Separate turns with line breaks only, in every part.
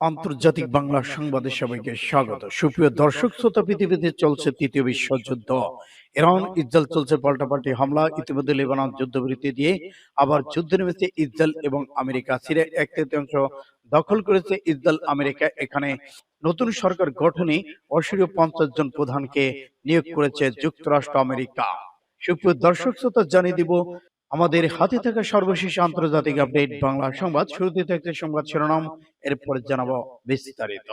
আন্তর্জাতিক বাংলা সংবাদে সবাইকে স্বাগত। সুপ্রিয় দর্শক, শ্রোতা পৃথিবীতে চলছে তৃতীয় বিশ্বযুদ্ধ ইরান, ইসরায়েল চলছে পাল্টাপাল্টি হামলা। ইতিমধ্যে লেবানন যুদ্ধবিরতি দিয়ে আবার যুদ্ধ নেমেছে ইসরায়েল এবং আমেরিকা। সিরিয়া এক তৃতীয়াংশ দখল করেছে ইসরায়েল, আমেরিকা। এখানে নতুন সরকার গঠনে অসীয় পঞ্চাশ জন প্রধানকে নিয়োগ করেছে যুক্তরাষ্ট্র, আমেরিকা। সুপ্রিয় দর্শক, শ্রোতা জানিয়ে দিব আমাদের হাতে থাকা সর্বশেষ আন্তর্জাতিক আপডেট বাংলা সংবাদ। শুরুতে থাকছে সংবাদ শিরোনাম, এরপরে জানাব বিস্তারিত।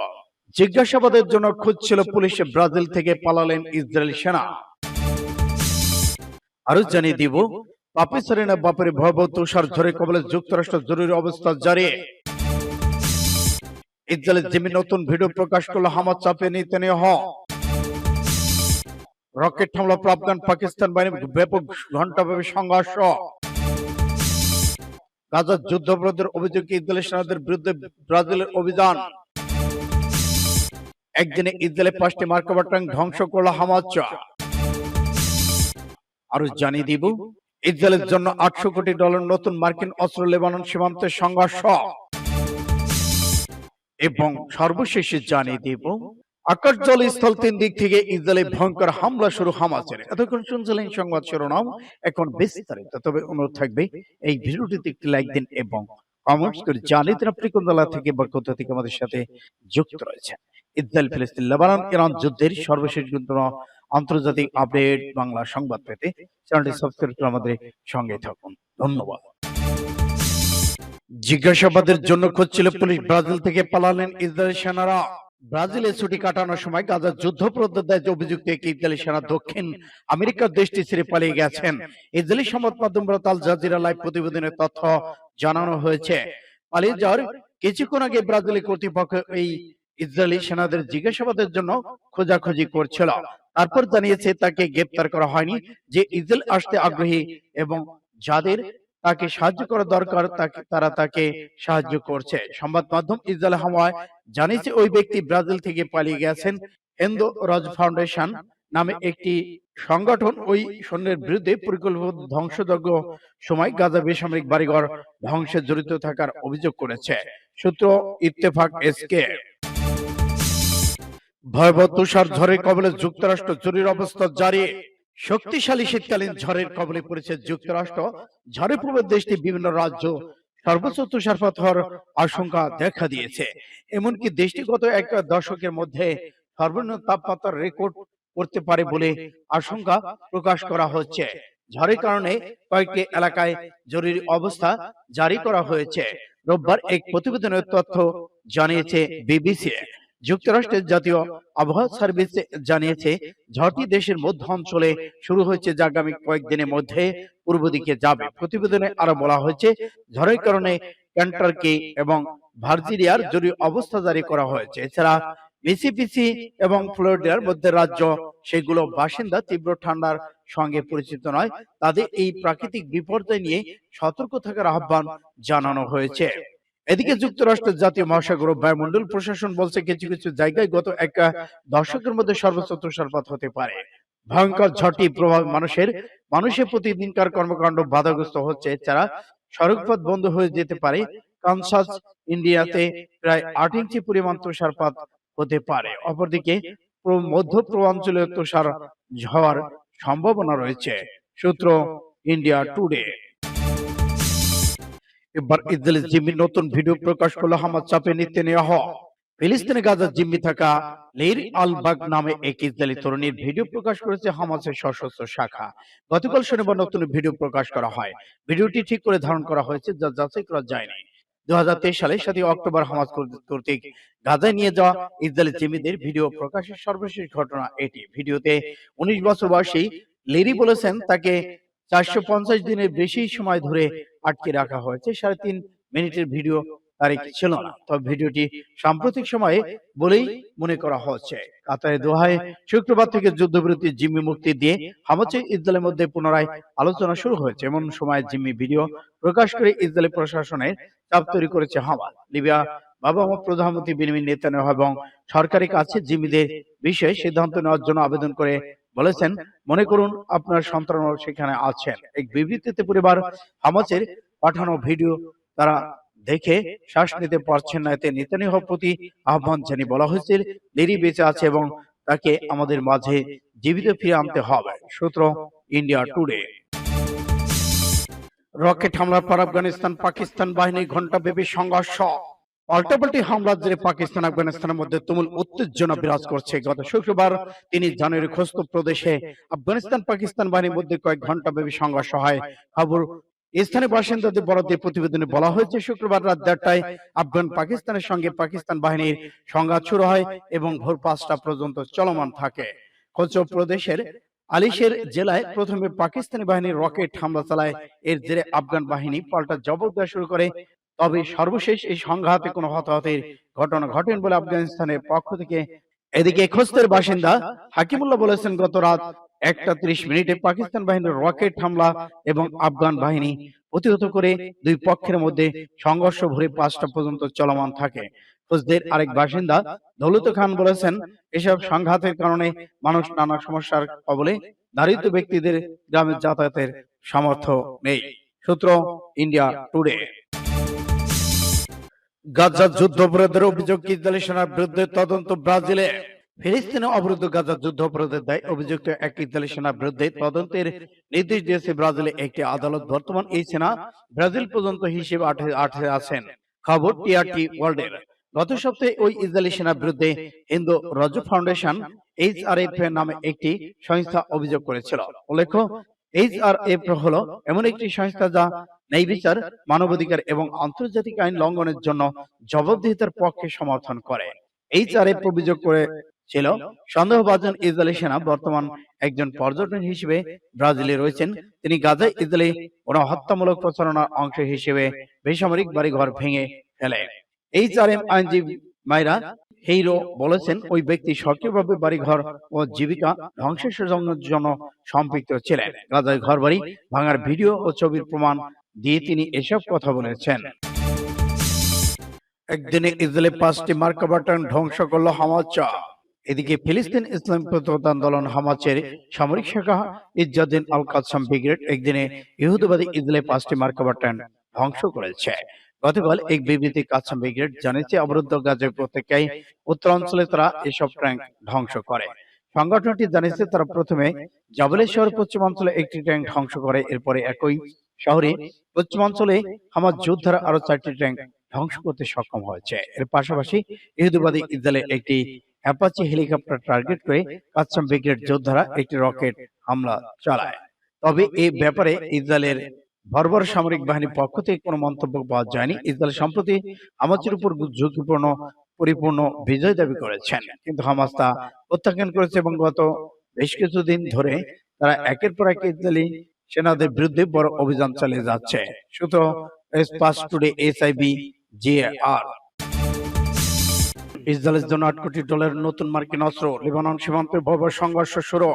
জিজ্ঞাসাবাদের জন্য খুঁজছিল পুলিশ, ব্রাজিল থেকে পালালেন ইসরায়েল সেনা। আরও জানিয়ে দিব, পাপি সেরেনা বাপের ভয়াবহ তুষার ঝড়ে কবলে যুক্তরাষ্ট্র জরুরি অবস্থা জারি। ইসরায়েলের জিমি নতুন ভিডিও প্রকাশ করল হামাদ চাপে নিতে নেওয়া রকেট হামলা পর আফগান পাকিস্তান বাহিনী ব্যাপক ঘণ্টাব্যাপী সংঘর্ষ। গাজার যুদ্ধবিরোধের অভিযোগে ইসরায়েলের সেনাদের বিরুদ্ধে ব্রাজিলের অভিযান? একদিনে ইসরায়েলে পাঁচটি মার্কাবার ট্যাঙ্ক ধ্বংস করল হামাজ আরও জানিয়ে দিব ইসরায়েলের জন্য আটশো কোটি ডলার নতুন মার্কিন অস্ত্র লেবানন সীমান্তে সংঘর্ষ। এবং সর্বশেষে জানিয়ে দিব আকাশ জল স্থল তিন দিক থেকে ইসরায়েলে ভয়ঙ্কর হামলা শুরু হামাসের। এতক্ষণ শুনছিলেন সংবাদ শিরোনাম, এখন বিস্তারিত। তবে অনুরোধ থাকবে, এই ভিডিওটিতে একটি লাইক দিন এবং কমেন্টস করে জানিয়ে দিন আপনি কোন দলা থেকে বা কোথা থেকে আমাদের সাথে যুক্ত রয়েছেন। ইসরায়েল, ফিলিস্তিন, লেবানন, ইরান যুদ্ধের সর্বশেষ গুরুত্বপূর্ণ আন্তর্জাতিক আপডেট, বাংলা সংবাদ পেতে চ্যানেলটি সাবস্ক্রাইব করে আমাদের সঙ্গে থাকুন। ধন্যবাদ। জিজ্ঞাসাবাদের জন্য খুঁজছিল পুলিশ ব্রাজিল থেকে পালালেন ইসরায়েল সেনারা। ব্রাজিলে ছুটি কাটানোর সময় গাজার যুদ্ধপ্রদের দায়িত্বে অভিযুক্ত এক ইসরায়েলি সেনা দক্ষিণ আমেরিকার দেশটি ছেড়ে পালিয়ে গেছেন ইসরায়েলি সংবাদ মাধ্যম আল জাজিরা লাইভ প্রতিবেদনের তথ্য জানানো হয়েছে। পালিয়ে যাওয়ার কিছুক্ষণ আগে ব্রাজিলের কর্তৃপক্ষ এই ইসরায়েলি সেনাদের জিজ্ঞাসাবাদের জন্য খোঁজাখুঁজি করছিল। তারপর জানিয়েছে, তাকে গ্রেপ্তার করা হয়নি যে ইসরায়েল আসতে আগ্রহী এবং যাদের তাকে সাহায্য করা দরকার, তাকে, তারা তাকে সাহায্য করছে। সংবাদ মাধ্যম ইসরায়েল হাওয়ায় জানিয়েছে, ওই ব্যক্তি ব্রাজিল থেকে পালিয়ে গেছেন এন্দো রজ ফাউন্ডেশন নামে একটি সংগঠন। ওই সৈন্যের বিরুদ্ধে পরিকল্পিত ধ্বংসযজ্ঞ সময় গাজা বেসামরিক বাড়িঘর ধ্বংসে জড়িত থাকার অভিযোগ করেছে। সূত্র ইত্তেফাক এসকে। ভয়াবহ তুষার ঝড়ের কবলে যুক্তরাষ্ট্র জরুরি অবস্থা জারি। শক্তিশালী শীতকালীন ঝড়ের কবলে পড়েছে যুক্তরাষ্ট্র। ঝড়ে পূর্বের দেশটি বিভিন্ন রাজ্য সর্বোচ্চ তুষারপাত হওয়ার আশঙ্কা দেখা দিয়েছে। এমনকি দেশটি গত এক দশকের মধ্যে সর্বনিম্ন তাপমাত্রার রেকর্ড করতে পারে বলে আশঙ্কা প্রকাশ করা হচ্ছে। ঝড়ের কারণে কয়েকটি এলাকায় জরুরি অবস্থা জারি করা হয়েছে। রোববার এক প্রতিবেদনের তথ্য জানিয়েছে বিবিসি। যুক্তরাষ্ট্রের জাতীয় আবহাওয়া সার্ভিস জানিয়েছে ঝড়টি দেশের মধ্য অঞ্চলে শুরু হয়েছে যা আগামী কয়েকদিনের মধ্যে পূর্ব দিকে যাবে। প্রতিবেদনে আরও বলা হয়েছে ঝড়ের কারণে ক্যান্টারকে এবং ভার্জিনিয়ার জরুরি অবস্থা জারি করা হয়েছে। এছাড়া মিসিপিসি এবং ফ্লোরিডার মধ্যে রাজ্য সেগুলো বাসিন্দা তীব্র ঠান্ডার সঙ্গে পরিচিত নয়। তাদের এই প্রাকৃতিক বিপর্যয় নিয়ে সতর্ক থাকার আহ্বান জানানো হয়েছে। এদিকে যুক্তরাষ্ট্রের জাতীয় মহাসাগর বায়ুমণ্ডল প্রশাসন বলছে কিছু কিছু জায়গায় গত এক দশকের মধ্যে সর্বোচ্চ তুষারপাত হতে পারে। ভয়ঙ্কর ঝড়টি প্রভাব মানুষের মানুষের প্রতিদিনকার কর্মকাণ্ড বাধাগ্রস্ত হচ্ছে এছাড়া সড়কপথ বন্ধ হয়ে যেতে পারে। কানসাস ইন্ডিয়াতে প্রায় আট ইঞ্চি পরিমাণ তুষারপাত হতে পারে। অপরদিকে প্র- মধ্য পূর্বাঞ্চলীয় তুষার ঝড় সম্ভাবনা রয়েছে। সূত্র ইন্ডিয়া টুডে। এবার ইসরায়েলের জিম্মি নতুন ভিডিও প্রকাশ করল হামাদ চাপে নিতে নেওয়া হয় ফিলিস্তিনে গাজার জিম্মি থাকা লের আল বাগ নামে এক ইসরায়েলি তরুণীর ভিডিও প্রকাশ করেছে হামাসের সশস্ত্র শাখা। গতকাল শনিবার নতুন ভিডিও প্রকাশ করা হয়। ভিডিওটি ঠিক করে ধারণ করা হয়েছে, যা যাচাই করা যায়নি। দু সালে সাতই অক্টোবর হামাস কর্তৃক গাজায় নিয়ে যাওয়া ইসরায়েলি জিম্মিদের ভিডিও প্রকাশের সর্বশেষ ঘটনা এটি। ভিডিওতে উনিশ বছর বয়সী লেরি বলেছেন, তাকে চারশো পঞ্চাশ দিনের বেশি সময় ধরে আটকে রাখা হয়েছে। সাড়ে তিন মিনিটের ভিডিও তারিখ ছিল না। তবে ভিডিওটি সাম্প্রতিক সময়ে বলেই মনে করা হচ্ছে। কাতারে দোহায় শুক্রবার থেকে যুদ্ধবিরতি জিম্মি মুক্তি দিয়ে হামাচে ইসরায়েলের মধ্যে পুনরায় আলোচনা শুরু হয়েছে। এমন সময় জিম্মি ভিডিও প্রকাশ করে ইসরায়েলি প্রশাসনের চাপ তৈরি করেছে হামাস। লিবিয়া বাবা মা প্রধানমন্ত্রী বিনিময় নেতানিয়াহু এবং সরকারি কাছে জিম্মিদের বিষয়ে সিদ্ধান্ত নেওয়ার জন্য আবেদন করে বলেছেন মনে করুন আপনার সন্তানও সেখানে আছেন। এক বিবৃতিতে পরিবার হামাসের পাঠানো ভিডিও তারা দেখে শ্বাস নিতে পারছেন না। এতে নেতানিয়াহুর প্রতি আহ্বান জানিয়ে বলা হয়েছে দেরি বেঁচে আছে এবং তাকে আমাদের মাঝে জীবিত ফিরে আনতে হবে। সূত্র ইন্ডিয়া টুডে। রকেট হামলার পর আফগানিস্তান পাকিস্তান বাহিনী ঘণ্টাব্যাপী সংঘর্ষ। পাল্টাপাল্টি হামলার জেরে পাকিস্তান, আফগানিস্তানের মধ্যে তুমুল উত্তেজনা বিরাজ করছে। গত শুক্রবার তিনি জানুয়ারি খোস্ত প্রদেশে আফগানিস্তান, পাকিস্তান বাহিনীর মধ্যে কয়েক ঘণ্টা ব্যাপী সংঘর্ষ হয়। খবর, স্থানীয় বাসিন্দাদের বরাদ্দে প্রতিবেদনে বলা হয়েছে, শুক্রবার রাত দেড়টায় আফগান পাকিস্তানের সঙ্গে পাকিস্তান বাহিনীর সংঘাত শুরু হয় এবং ভোর পাঁচটা পর্যন্ত চলমান থাকে। খোচ প্রদেশের আলিশের জেলায় প্রথমে পাকিস্তানি বাহিনীর রকেট হামলা চালায়। এর জেরে আফগান বাহিনী পাল্টা জবাব দেওয়া শুরু করে তবে সর্বশেষ এই সংঘাতে কোনো হতাহতের ঘটনা ঘটেন বলে আফগানিস্তানের পক্ষ থেকে। এদিকে খোস্তের বাসিন্দা হাকিমুল্লাহ বলেছেন, গত রাত একটা ত্রিশ মিনিটে পাকিস্তান বাহিনীর রকেট হামলা এবং আফগান বাহিনী প্রতিহত করে দুই পক্ষের মধ্যে সংঘর্ষ ভরে পাঁচটা পর্যন্ত চলমান থাকে। খোঁজদের আরেক বাসিন্দা দৌলত খান বলেছেন, এসব সংঘাতের কারণে মানুষ নানা সমস্যার কবলে দারিদ্র ব্যক্তিদের গ্রামের যাতায়াতের সামর্থ্য নেই। সূত্র ইন্ডিয়া টুডে। গাজা যুদ্ধাপরাধের অভিযোগ ইসরায়েলি সেনার বিরুদ্ধে তদন্ত ব্রাজিলে? ফিলিস্তিনে অবরুদ্ধ গাজা যুদ্ধ অপরাধের দায় অভিযুক্ত এক ইসরায়েলি সেনার বিরুদ্ধে তদন্তের নির্দেশ দিয়েছে ব্রাজিলে একটি আদালত। বর্তমান এই সেনা ব্রাজিল পর্যন্ত হিসেবে আঠে আঠে আছেন। খবর টিআরটি ওয়ার্ল্ডের। গত সপ্তাহে ওই ইসরায়েলি সেনার বিরুদ্ধে হিন্দু রজ ফাউন্ডেশন এইচআরএফ নামে একটি সংস্থা অভিযোগ করেছিল। উল্লেখ্য এইচআরএফ হলো এমন একটি সংস্থা যা ন্যায় বিচার মানবাধিকার এবং আন্তর্জাতিক আইন লঙ্ঘনের জন্য জবাবদিহিতার পক্ষে সমর্থন করে। অভিযোগ করেছিল সন্দেহভাজন ইসরায়েলি সেনা বর্তমান একজন পর্যটন হিসেবে ব্রাজিলে রয়েছেন। তিনি গাজায় ইসরায়েলি গণহত্যামূলক প্রচারণার অংশ হিসেবে বেসামরিক বাড়িঘর ভেঙে ফেলে। এইচআরএম আইনজীবী মাইরা হেইরো বলেছেন ওই ব্যক্তি সক্রিয়ভাবে বাড়িঘর ও জীবিকা ধ্বংসের জন্য সম্পৃক্ত ছিলেন। গাজায় ঘরবাড়ি ভাঙার ভিডিও ও ছবির প্রমাণ দিয়ে তিনি এসব কথা বলেছেন। একদিনে ইসরায়েলে পাঁচটি মার্কা বাটন ধ্বংস করল হামাজ এদিকে ফিলিস্তিন ইসলাম প্রতিরোধ আন্দোলন হামাচের সামরিক শাখা ইজ্জাদিন আল কাসাম ব্রিগেড একদিনে ইহুদিবাদী ইসরায়েলে পাঁচটি মার্কা বাটন ধ্বংস করেছে। গতকাল এক বিবৃতি কাসাম ব্রিগেড জানিয়েছে অবরুদ্ধ গাজের প্রত্যেকেই উত্তরাঞ্চলে তারা এসব ট্যাঙ্ক ধ্বংস করে। সংগঠনটি জানিয়েছে তারা প্রথমে জাবলেশ্বর পশ্চিমাঞ্চলে একটি ট্যাঙ্ক ধ্বংস করে। এরপরে একই শহরে পশ্চিমাঞ্চলে হামাজ যোদ্ধারা আরও চারটি ট্যাঙ্ক ধ্বংস করতে সক্ষম হয়েছে। এর পাশাপাশি ইহুদিবাদী ইসরায়েলের একটি অ্যাপাচি হেলিকপ্টার টার্গেট করে কাচ্চাম ব্রিগেড যোদ্ধারা একটি রকেট হামলা চালায়। তবে এই ব্যাপারে ইসরায়েলের বর্বর সামরিক বাহিনীর পক্ষ থেকে কোনো মন্তব্য পাওয়া যায়নি। ইসরায়েল সম্প্রতি হামাজের উপর ঝুঁকিপূর্ণ পরিপূর্ণ বিজয় দাবি করেছেন। কিন্তু হামাজ তা প্রত্যাখ্যান করেছে এবং গত বেশ কিছুদিন ধরে তারা একের পর এক ইসরায়েলি সেনাদের বিরুদ্ধে বড় অভিযান চালিয়ে যাচ্ছে। সূত্র স্পাস টুডে এসআইবি জিআর। ইসরায়েলের জন্য আট কোটি ডলারের নতুন মার্কিন অস্ত্র। লেবানন সীমান্তে ভয়াবহ সংঘর্ষ শুরু।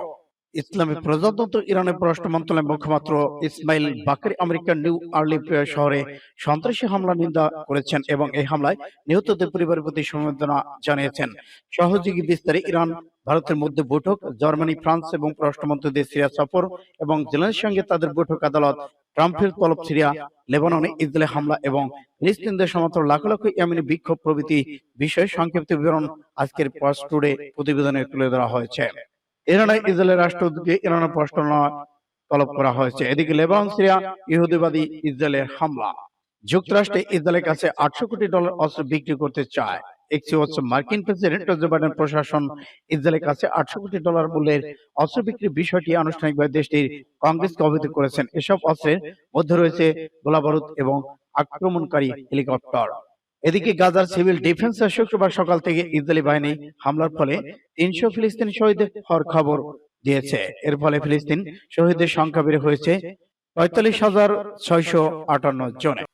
ইসলামী প্রজাতন্ত্র ইরানের পররাষ্ট্র মন্ত্রণালয়ের মুখপাত্র ইসমাইল বাকরি আমেরিকার নিউ আর্লি শহরে সন্ত্রাসী হামলা নিন্দা করেছেন এবং এই হামলায় নিহতদের পরিবারের প্রতি সমবেদনা জানিয়েছেন। সহযোগী বিস্তারে ইরান ভারতের মধ্যে বৈঠক জার্মানি ফ্রান্স এবং পররাষ্ট্রমন্ত্রীদের সিরিয়া সফর এবং জেলেনের সঙ্গে তাদের বৈঠক আদালত ট্রাম্পের তলব সিরিয়া লেবাননে ইসরায়েলে হামলা এবং ফিলিস্তিনদের সমর্থন লাখ লক্ষ ইয়ামিনী বিক্ষোভ প্রভৃতি বিষয়ে সংক্ষিপ্ত বিবরণ আজকের পোস্ট টুডে প্রতিবেদনে তুলে ধরা হয়েছে। ইরানে ইসরায়েলের রাষ্ট্রদূতকে ইরানের প্রশ্ন তলব করা হয়েছে। এদিকে লেবানন, সিরিয়া, ইহুদিবাদী ইসরায়েলের হামলা। যুক্তরাষ্ট্রে ইসরায়েলের কাছে আটশো কোটি ডলার অস্ত্র বিক্রি করতে চায়। একটি হচ্ছে মার্কিন প্রেসিডেন্ট জো বাইডেন প্রশাসন ইসরায়েলের কাছে আটশো কোটি ডলার মূল্যের অস্ত্র বিক্রির বিষয়টি আনুষ্ঠানিকভাবে দেশটির কংগ্রেসকে অবহিত করেছেন। এসব অস্ত্রের মধ্যে রয়েছে গোলাবারুদ এবং আক্রমণকারী হেলিকপ্টার। এদিকে গাজার সিভিল ডিফেন্স শুক্রবার সকাল থেকে ইসরায়েলি বাহিনী হামলার ফলে তিনশো ফিলিস্তিন শহীদ হওয়ার খবর দিয়েছে। এর ফলে ফিলিস্তিন শহীদের সংখ্যা বেড়ে হয়েছে পঁয়তাল্লিশ হাজার ছয়শো আটান্ন জনে।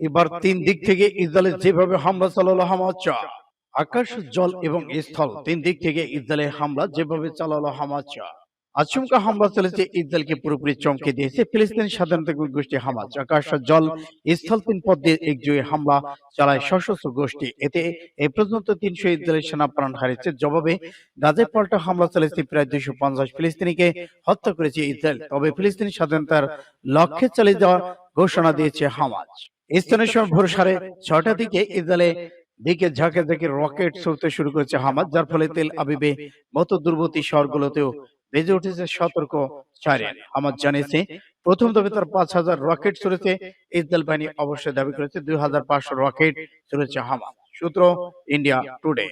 এবার তিন দিক থেকে ইসরায়েলের যেভাবে হামলা চালালো হামাজ আকাশ জল এবং স্থল তিন দিক থেকে ইসরায়েলের হামলা যেভাবে চালালো হামাজ আচমকা হামলা চলেছে ইসরায়েলকে পুরোপুরি চমকে দিয়েছে ফিলিস্তিন স্বাধীনতা গোষ্ঠী হামাজ আকাশ জল স্থল তিন পথ দিয়ে একজোয়ে হামলা চালায় সশস্ত্র গোষ্ঠী। এতে এ পর্যন্ত তিনশো ইসরায়েলি সেনা প্রাণ হারিয়েছে। জবাবে গাজে পাল্টা হামলা চালিয়েছে প্রায় দুইশো পঞ্চাশ ফিলিস্তিনিকে হত্যা করেছে ইসরায়েল। তবে ফিলিস্তিনি স্বাধীনতার লক্ষ্যে চালিয়ে যাওয়ার ঘোষণা দিয়েছে হামাজ স্থানীয় সময় ভোর সাড়ে ছটা দিকে ইসরায়েলে দিকে ঝাঁকে ঝাঁকে রকেট ছুটতে শুরু করেছে হামাজ যার ফলে তেল আবিবে মতো দূরবর্তী শহরগুলোতেও বেজে উঠেছে সতর্ক সাইরেন হামাজ জানিয়েছে, প্রথম দফে তার পাঁচ হাজার রকেট ছুড়েছে ইসরায়েল বাহিনী অবশ্যই দাবি করেছে, দুই হাজার পাঁচশো রকেট ছুড়েছে হামাজ সূত্র ইন্ডিয়া টুডে।